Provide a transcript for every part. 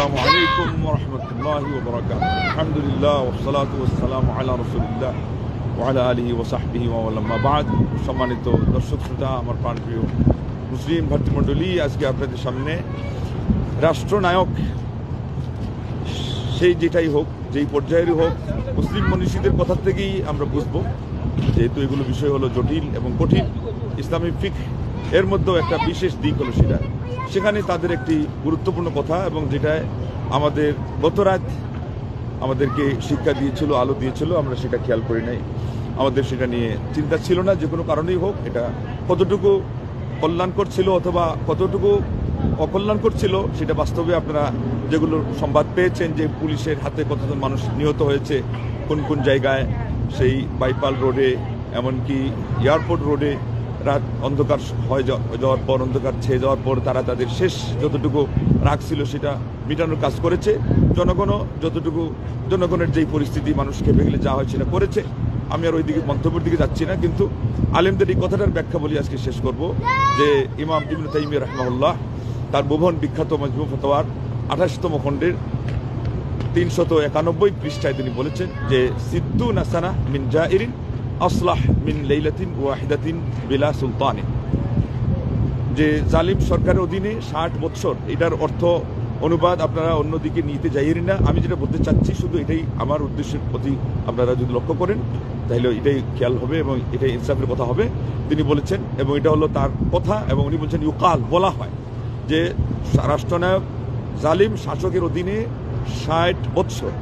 السلام عليكم ورحمة الله وبركاته الحمد لله والصلاة والسلام على رسول الله وعلى آله وصحبه ومن بعد সম্মানিত দর্শক শ্রোতা আমার প্রাণপ্রিয় মুসলিম ভাতৃমণ্ডলী আজকে আপনাদের সামনে রাষ্ট্রনায়ক সেই যেটাই হোক যেই পর্যায়েরই হোক মুসলিম মনীষীদের কথা থেকেই আমরা বুঝবো যেহেতু এগুলো বিষয় হলো জটিল এবং কঠিন ইসলামিক ফিক এর মধ্যেও একটা বিশেষ দিক হলো সেটা সেখানে তাদের একটি গুরুত্বপূর্ণ কথা এবং যেটায় আমাদের গত রাত আমাদেরকে শিক্ষা দিয়েছিল, আলো দিয়েছিল, আমরা সেটা খেয়াল করি নাই। আমাদের সেটা নিয়ে চিন্তা ছিল না, যে কোনো কারণেই হোক, এটা কতটুকু কল্যাণকর ছিল অথবা কতটুকু অকল্যাণকর ছিল, সেটা বাস্তবে আপনারা যেগুলো সংবাদ পেয়েছেন, যে পুলিশের হাতে কতজন মানুষ নিহত হয়েছে, কোন কোন জায়গায়, সেই বাইপাল রোডে, এমনকি এয়ারপোর্ট রোডে রাত অন্ধকার হয়ে যাওয়া- যাওয়ার পর, অন্ধকার ছেয়ে যাওয়ার পর তারা তাদের শেষ যতটুকু রাগ ছিল সেটা মেটানোর কাজ করেছে। জনগণও যতটুকু জনগণের যেই পরিস্থিতি, মানুষ খেপে গেলে যা হয় সেটা করেছে। আমি আর ওইদিকে মন্তব্যের দিকে যাচ্ছি না, কিন্তু আলেমদের এই কথাটার ব্যাখ্যা বলি আজকে শেষ করব, যে ইমাম ইবনু তাইমিয়া রহমাউল্লাহ তার ভুবন বিখ্যাত মজমু ফতোয়ার আঠাশতম খণ্ডের তিনশত একানব্বই পৃষ্ঠায় তিনি বলেছেন যে সিদ্ধু নাসানা মিন জাইরিন আসলাহ মিন লেইলাতিন ওয়াহিদাতিন বিলা সুলতানিন যে জালিম সরকারের অধীনে ষাট বৎসর, এটার অর্থ অনুবাদ আপনারা অন্যদিকে নিতে যাইয়েন না। আমি যেটা বলতে চাচ্ছি, শুধু এটাই আমার উদ্দেশ্যের প্রতি আপনারা যদি লক্ষ্য করেন, তাহলে এটাই খেয়াল হবে এবং এটাই ইনসাফের কথা হবে। তিনি বলেছেন, এবং এটা হলো তার কথা, এবং উনি বলছেন, ইউকাল বলা হয় যে রাষ্ট্রনায়ক জালিম শাসকের অধীনে ষাট বৎসর।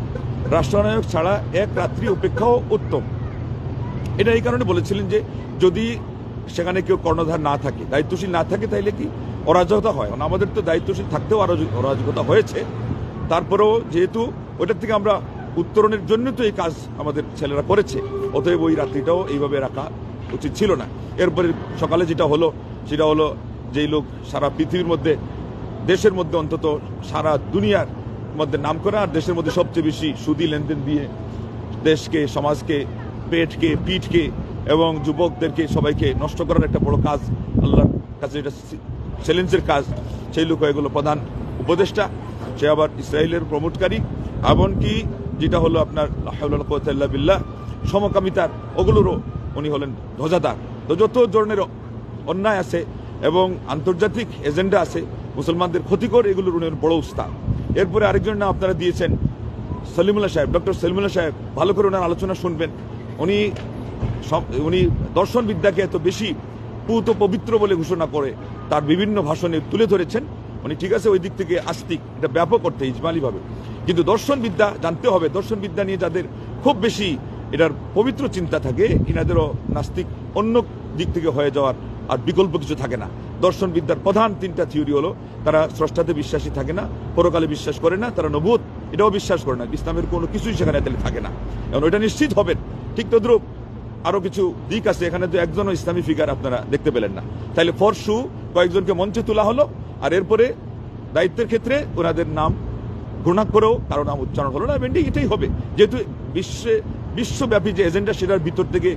রাষ্ট্রনায়ক ছাড়া এক রাত্রি অপেক্ষাও উত্তম। এটা এই কারণে বলেছিলেন যে যদি সেখানে কেউ কর্ণধার না থাকে, দায়িত্বশীল না থাকে, তাইলে কি অরাজকতা হয়? আমাদের তো দায়িত্বশীল থাকতেও অরাজ- অরাজকতা হয়েছে। তারপরেও যেহেতু ওইটার থেকে আমরা উত্তরণের জন্য তো এই কাজ আমাদের ছেলেরা করেছে, অতএব ওই রাত্রিটাও এইভাবে রাখা উচিত ছিল না। এরপরে সকালে যেটা হলো, সেটা হলো যেই লোক সারা পৃথিবীর মধ্যে, দেশের মধ্যে অন্তত সারা দুনিয়ার মধ্যে নাম করা আর দেশের মধ্যে সবচেয়ে বেশি সুদি লেনদেন দিয়ে দেশকে, সমাজকে পেটকে, পিঠকে এবং যুবকদেরকে সবাইকে নষ্ট করার একটা বড় কাজ, আল্লাহর কাছে এটা চ্যালেঞ্জের কাজ, সেই লোক হয়ে এগুলো প্রধান উপদেষ্টা। সে আবার ইসরায়েলের প্রমোটকারী, এমনকি যেটা হলো আপনার বিল্লাহ, সমকামিতার ওগুলোরও উনি হলেন ধ্বজাদার। তো যত ধরনের অন্যায় আছে এবং আন্তর্জাতিক এজেন্ডা আছে, মুসলমানদের ক্ষতিকর এগুলোর উনি বড় উস্তাদ। এরপরে আরেকজন নাম আপনারা দিয়েছেন, সলিমুল্লাহ সাহেব, ডক্টর সলিমুল্লাহ সাহেব, ভালো করে ওনার আলোচনা শুনবেন। উনি সব- উনি দর্শন বিদ্যাকে এত বেশি পুত পবিত্র বলে ঘোষণা করে তার বিভিন্ন ভাষণে তুলে ধরেছেন। উনি ঠিক আছে, ওই দিক থেকে আস্তিক, এটা ব্যাপক অর্থে ইজমালিভাবে। কিন্তু দর্শন বিদ্যা জানতে হবে দর্শন বিদ্যা নিয়ে যাদের খুব বেশি এটার পবিত্র চিন্তা থাকে ইনাদেরও নাস্তিক অন্য দিক থেকে হয়ে যাওয়ার আর বিকল্প কিছু থাকে না। দর্শন বিদ্যার প্রধান তিনটা থিওরি হলো, তারা স্রষ্টাতে বিশ্বাসী থাকে না, পরকালে বিশ্বাস করে না, তারা নবুত এটাও বিশ্বাস করে না, ইসলামের কোনো কিছুই সেখানে তাহলে থাকে না। এবং এটা নিশ্চিত হবেন ঠিক তদ্রুপ আরও কিছু দিক আছে, এখানে তো একজনও ইসলামী ফিগার আপনারা দেখতে পেলেন না। তাইলে ফরশু কয়েকজনকে মঞ্চে তোলা হলো, আর এরপরে দায়িত্বের ক্ষেত্রে ওনাদের নাম ঘৃণা করেও কারও নাম উচ্চারণ হলো না এমনি এটাই হবে। যেহেতু বিশ্বে বিশ্বব্যাপী যে এজেন্ডা, সেটার ভিতর থেকে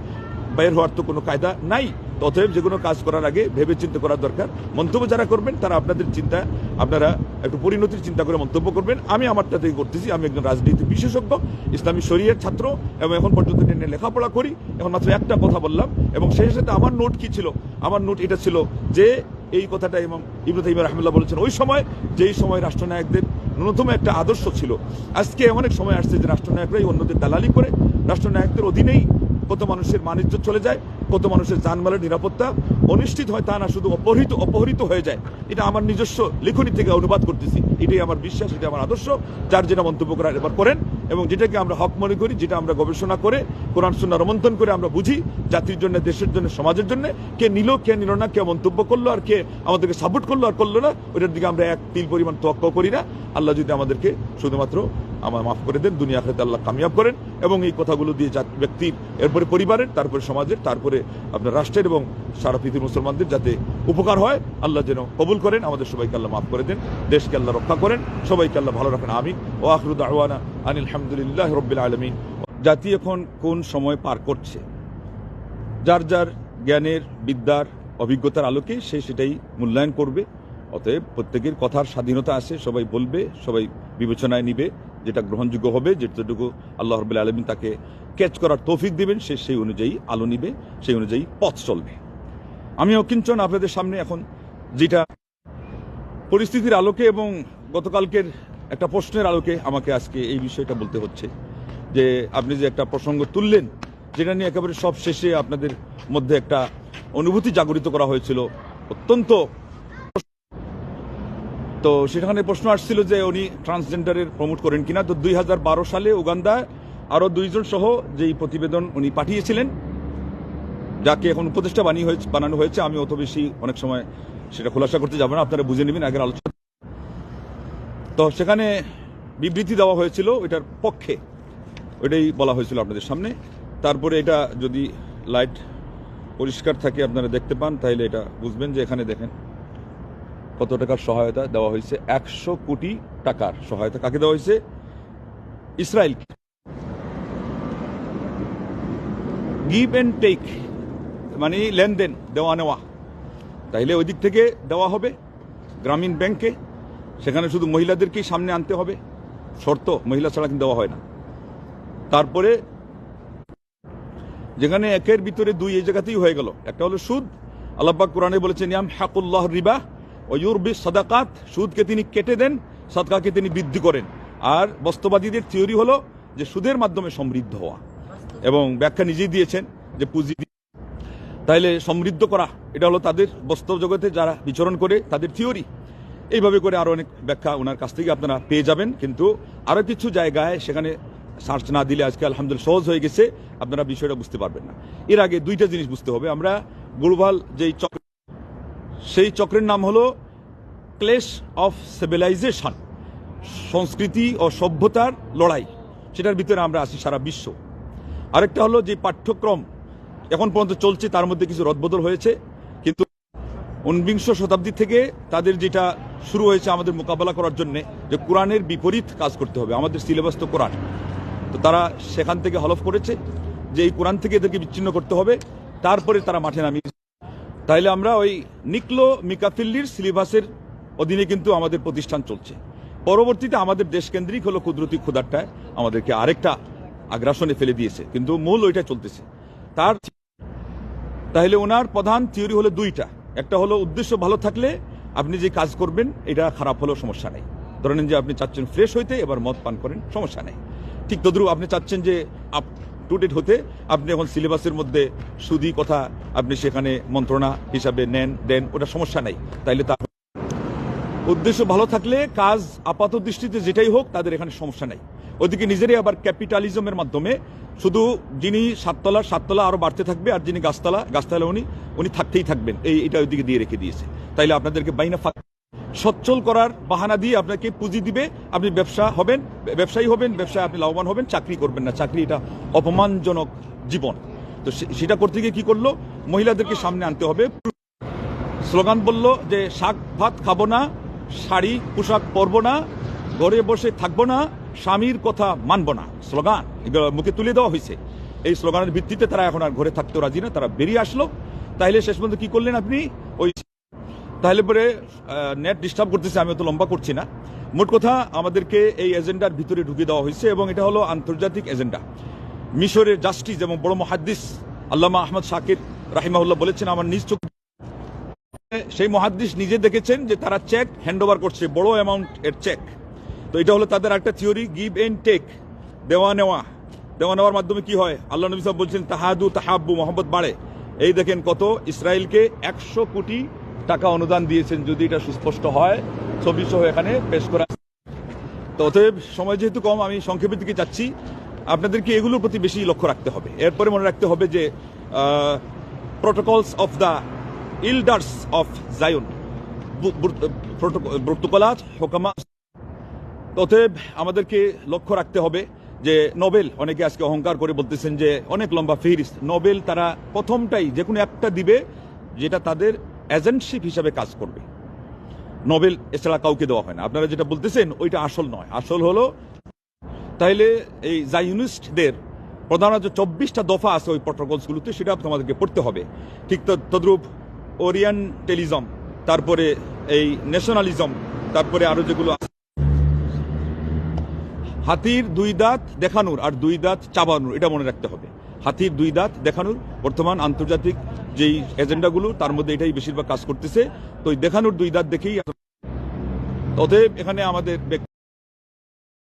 বের হওয়ার তো কোনো কায়দা নাই। অতএব যে কোনো কাজ করার আগে ভেবে চিন্তা করার দরকার। মন্তব্য যারা করবেন, তারা আপনাদের চিন্তা, আপনারা একটু পরিণতির চিন্তা করে মন্তব্য করবেন। আমি আমারটা থেকে করতেছি, আমি একজন রাজনীতি বিশেষজ্ঞ, ইসলামী শরীরের ছাত্র, এবং এখন পর্যন্ত নিয়ে লেখাপড়া করি। এখন মাত্র একটা কথা বললাম, এবং সেই সাথে আমার নোট কি ছিল? আমার নোট এটা ছিল যে এই কথাটা এবং ইবরু তাইমিয়া রহমুল্লাহ বলেছেন, ওই সময় যেই সময় রাষ্ট্রনায়কদের ন্যূনতম একটা আদর্শ ছিল, আজকে অনেক সময় আসছে যে রাষ্ট্রনায়করাই অন্যদের দালালি করে, রাষ্ট্রনায়কদের অধীনেই কত মানুষের মানিজ্য চলে যায়, কত মানুষের জানমালের নিরাপত্তা অনিশ্চিত হয় তা না, শুধু অপহৃত অপহৃত হয়ে যায়। এটা আমার নিজস্ব লেখনী থেকে অনুবাদ করতেছি। এটাই আমার বিশ্বাস এটা আমার আদর্শ। যার যেটা মন্তব্য করার এবার করেন এবং যেটাকে আমরা হক মনে করি, যেটা আমরা গবেষণা করে, কোরআন সুন্না রমন্থন করে আমরা বুঝি, জাতির জন্য, দেশের জন্য, সমাজের জন্য, কে নিল কে নিল না, কে মন্তব্য করল আর কে আমাদেরকে সাপোর্ট করল আর করল না, ওইটার দিকে আমরা এক তিল পরিমাণ তোয়াক্ক করি না। আল্লাহ যদি আমাদেরকে শুধুমাত্র আমার মাফ করে দেন, দুনিয়া আখেরাতে আল্লাহ কামিয়াব করেন এবং এই কথাগুলো দিয়ে ব্যক্তির এরপরে পরিবারের, তারপরে সমাজের, তারপরে আপনার রাষ্ট্রের এবং সারা পৃথিবীর মুসলমানদের যাতে উপকার হয়। আল্লাহ যেন কবুল করেন, আমাদের সবাইকে আল্লাহ মাফ করে দেন, দেশকে আল্লাহ রক্ষা করেন, সবাইকে আল্লাহ ভালো রাখেন আমি ও আখরুদ আওয়ানা আনিল হামদুলিল্লাহ রব্বিল আলমিন। জাতি এখন কোন সময় পার করছে? যার যার জ্ঞানের, বিদ্যার, অভিজ্ঞতার আলোকে সে সেটাই মূল্যায়ন করবে। অতএব প্রত্যেকের কথার স্বাধীনতা আছে সবাই বলবে, সবাই বিবেচনায় নিবে। যেটা গ্রহণযোগ্য হবে, যেটুকু আল্লাহ রবাহ আলমিন তাকে ক্যাচ করার তৌফিক দিবেন, সে সেই অনুযায়ী আলো নিবে, সেই অনুযায়ী পথ চলবে। আমি অকিঞ্চন আপনাদের সামনে এখন যেটা পরিস্থিতির আলোকে এবং গতকালকের একটা প্রশ্নের আলোকে আমাকে আজকে এই বিষয়টা বলতে হচ্ছে। যে আপনি যে একটা প্রসঙ্গ তুললেন, যেটা নিয়ে একেবারে সব শেষে আপনাদের মধ্যে একটা অনুভূতি জাগরিত করা হয়েছিল, অত্যন্ত তো সেখানে প্রশ্ন আসছিল যে উনি ট্রান্সজেন্ডারের প্রমোট করেন কিনা। তো দুই হাজার বারো সালে উগান্ডা আরও দুইজন সহ যেই প্রতিবেদন উনি পাঠিয়েছিলেন, যাকে এখন উপদেষ্টা বানিয়ে হয়েছে, বানানো হয়েছে, আমি অত বেশি অনেক সময় সেটা খোলাসা করতে যাব না, আপনারা বুঝে নেবেন, আগের আলোচনা। তো সেখানে বিবৃতি দেওয়া হয়েছিল এটার পক্ষে। ওইটাই বলা হয়েছিল আপনাদের সামনে। তারপরে এটা যদি লাইট পরিষ্কার থাকে, আপনারা দেখতে পান, তাহলে এটা বুঝবেন যে এখানে দেখেন। কত টাকার সহায়তা দেওয়া হয়েছে? একশো কোটি টাকার সহায়তা কাকে দেওয়া হয়েছে? ইসরায়েল গিভ অ্যান্ড টেক মানে লেনদেন, দেওয়া নেওয়া। তাইলে ওই দিক থেকে দেওয়া হবে গ্রামীণ ব্যাংকে। সেখানে শুধু মহিলাদেরকেই সামনে আনতে হবে। শর্ত, মহিলা ছাড়া কিন্তু দেওয়া হয় না। তারপরে যেখানে একের ভিতরে দুই এই জায়গাতেই হয়ে গেল। একটা হলো সুদ। আল্লাহবাক কোরআনে বলেছেন ইয়াম হাকুল্লাহ রিবা ও সাদাকাত, সুদকে তিনি কেটে দেন, সাদকাকে তিনি বৃদ্ধি করেন। আর বস্তুবাদীদের থিওরি হলো যে সুদের মাধ্যমে সমৃদ্ধ হওয়া। এবং ব্যাখ্যা নিজেই দিয়েছেন যে পুঁজি তাইলে সমৃদ্ধ করা, এটা হলো তাদের বাস্তব জগতে যারা বিচরণ করে তাদের থিওরি। এইভাবে করে আরও অনেক ব্যাখ্যা ওনার কাছ থেকে আপনারা পেয়ে যাবেন। কিন্তু আরও কিছু জায়গায় সেখানে সার্চ না দিলে আজকে আলহামদুলিল্লাহ সহজ হয়ে গেছে, আপনারা বিষয়টা বুঝতে পারবেন না। এর আগে দুইটা জিনিস বুঝতে হবে। আমরা গ্লোবাল যেই চক্র সেই চক্রের নাম হলো ক্লেশ অফ সিভিলাইজেশন, সংস্কৃতি ও সভ্যতার লড়াই। সেটার ভিতরে আমরা আছি সারা বিশ্ব। আরেকটা হলো যে পাঠ্যক্রম এখন পর্যন্ত চলছে, তার মধ্যে কিছু রদবদল হয়েছে, কিন্তু ঊনবিংশ শতাব্দী থেকে তাদের যেটা শুরু হয়েছে আমাদের মোকাবেলা করার জন্য, যে কোরআনের বিপরীত কাজ করতে হবে, আমাদের সিলেবাস তো কোরআন। তো তারা সেখান থেকে হলফ করেছে যে এই কোরআন থেকে এদেরকে বিচ্ছিন্ন করতে হবে, তারপরে তারা মাঠে নামিয়ে তাইলে আমরা ওই নিকলো মিকাফিল্লির সিলেবাসের অধীনে কিন্তু আমাদের প্রতিষ্ঠান চলছে। পরবর্তীতে আমাদের দেশকেন্দ্রিক হলো কুদরতি ক্ষুদারটায় আমাদেরকে আরেকটা আগ্রাসনে ফেলে দিয়েছে, কিন্তু মূল ওইটা চলতেছে। তার তাহলে ওনার প্রধান থিওরি হলো দুইটা। একটা হলো উদ্দেশ্য ভালো থাকলে আপনি যে কাজ করবেন, এটা খারাপ হলেও সমস্যা নেই। ধরেন যে আপনি চাচ্ছেন ফ্রেশ হইতে এবার মদ পান করেন, সমস্যা নেই। ঠিক তদ্রুপ আপনি চাচ্ছেন যে টু ডেট হতে আপনি এখন সিলেবাসের মধ্যে সুদি কথা আপনি সেখানে মন্ত্রণা হিসাবে নেন, দেন, ওটা সমস্যা নেই। তাইলে তা উদ্দেশ্য ভালো থাকলে কাজ আপাত দৃষ্টিতে যেটাই হোক তাদের এখানে সমস্যা নাই। ওদিকে নিজেরাই আবার ক্যাপিটালিজমের মাধ্যমে শুধু যিনি সাততলা সাততলা আরও বাড়তে থাকবে আর যিনি গাছতলা গাছতলা উনি উনি থাকতেই থাকবেন। এই এটা ওইদিকে দিয়ে রেখে দিয়েছে। তাইলে আপনাদেরকে বাইনা ফাঁক সচ্ছল করার বাহানা দিয়ে আপনাকে পুঁজি দিবে, আপনি ব্যবসা হবেন, ব্যবসায়ী হবেন, ব্যবসায় আপনি লাভবান হবেন, চাকরি করবেন না। চাকরি এটা অপমানজনক জীবন। তো সেটা করতে গিয়ে কি করল? মহিলাদেরকে সামনে আনতে হবে। স্লোগান বলল যে, শাক ভাত খাব না, শাড়ি, পোশাক পরবো না, ঘরে বসে থাকব না, স্বামীর কথা মানবো না। স্লোগান। মুখে তুলে দেওয়া হয়েছে। এই স্লোগানের ভিত্তিতে তারা এখন আর ঘরে থাকতে রাজি না, তারা বেরিয়ে আসলো। তাইলে শেষ পর্যন্ত কি করলেন আপনি? ওই তাহলে পরে নেট ডিস্টার্ব করতেছে আমি অত লম্বা করছি না। মোট কথা, আমাদেরকে এই এজেন্ডার ভিতরে ঢুকিয়ে দেওয়া হয়েছে এবং এটা হলো আন্তর্জাতিক এজেন্ডা। মিশরের জাস্টিস এবং বড় মহাদ্দিস আল্লামা আহমদ শাকির রাহিমাহুল্লাহ বলেছেন, আমার নিজ চোখ সেই মহাদ্দিস নিজে দেখেছেন যে তারা চেক হ্যান্ড ওভার করছে, বড় অ্যামাউন্ট এর চেক তো এটা হলো তাদের একটা থিওরি গিভ এন্ড টেক দেওয়া নেওয়া। দেওয়া নেওয়ার মাধ্যমে কি হয়? আল্লাহ নবী সাহেব বলছেন তাহাদু তাহাব্বু মোহাম্মদ বাড়ে। এই দেখেন কত, ইসরায়েলকে একশো কোটি টাকা অনুদান দিয়েছেন যদি এটা সুস্পষ্ট হয়, ছবি সহ এখানে পেশ করা তো অতএব সময় যেহেতু কম, আমি সংক্ষেপের দিকে যাচ্ছি। আপনাদেরকে এগুলোর প্রতি বেশি লক্ষ্য রাখতে হবে। এরপরে মনে রাখতে হবে যে protocols of the elders of Zion প্রোটোকলাত হোকামা। অতএব আমাদেরকে লক্ষ্য রাখতে হবে যে, নোবেল, অনেকে আজকে অহংকার করে বলতেছেন যে, অনেক লম্বা ফেরিস্ট নোবেল তারা প্রথমটাই যে কোনো একটা দিবে, যেটা তাদের এজেন্টশিপ হিসাবে কাজ করবে। নোবেল এছাড়া কাউকে দেওয়া হয় না। আপনারা যেটা বলতেছেন, ওইটা আসল নয়। আসল হলো, তাইলে এই জাইনিস্টদের প্রধানত চব্বিশটা দফা আছে ওই প্রটোকলসগুলোতে সেটা তোমাদেরকে পড়তে হবে। ঠিক তদ্রূপ ওরিয়েন্টেলিজম তারপরে এই ন্যাশনালিজম তারপরে আরও যেগুলো। হাতির দুই দাঁত দেখানোর আর দুই দাঁত চাবানোর, এটা মনে রাখতে হবে। হাতির দুই দাঁত দেখানোর বর্তমান আন্তর্জাতিক যেই এজেন্ডাগুলো, তার মধ্যে এটাই বেশিরভাগ কাজ করতেছে। তো দেখানোর দুই দাঁত দেখেই অতএব এখানে আমাদের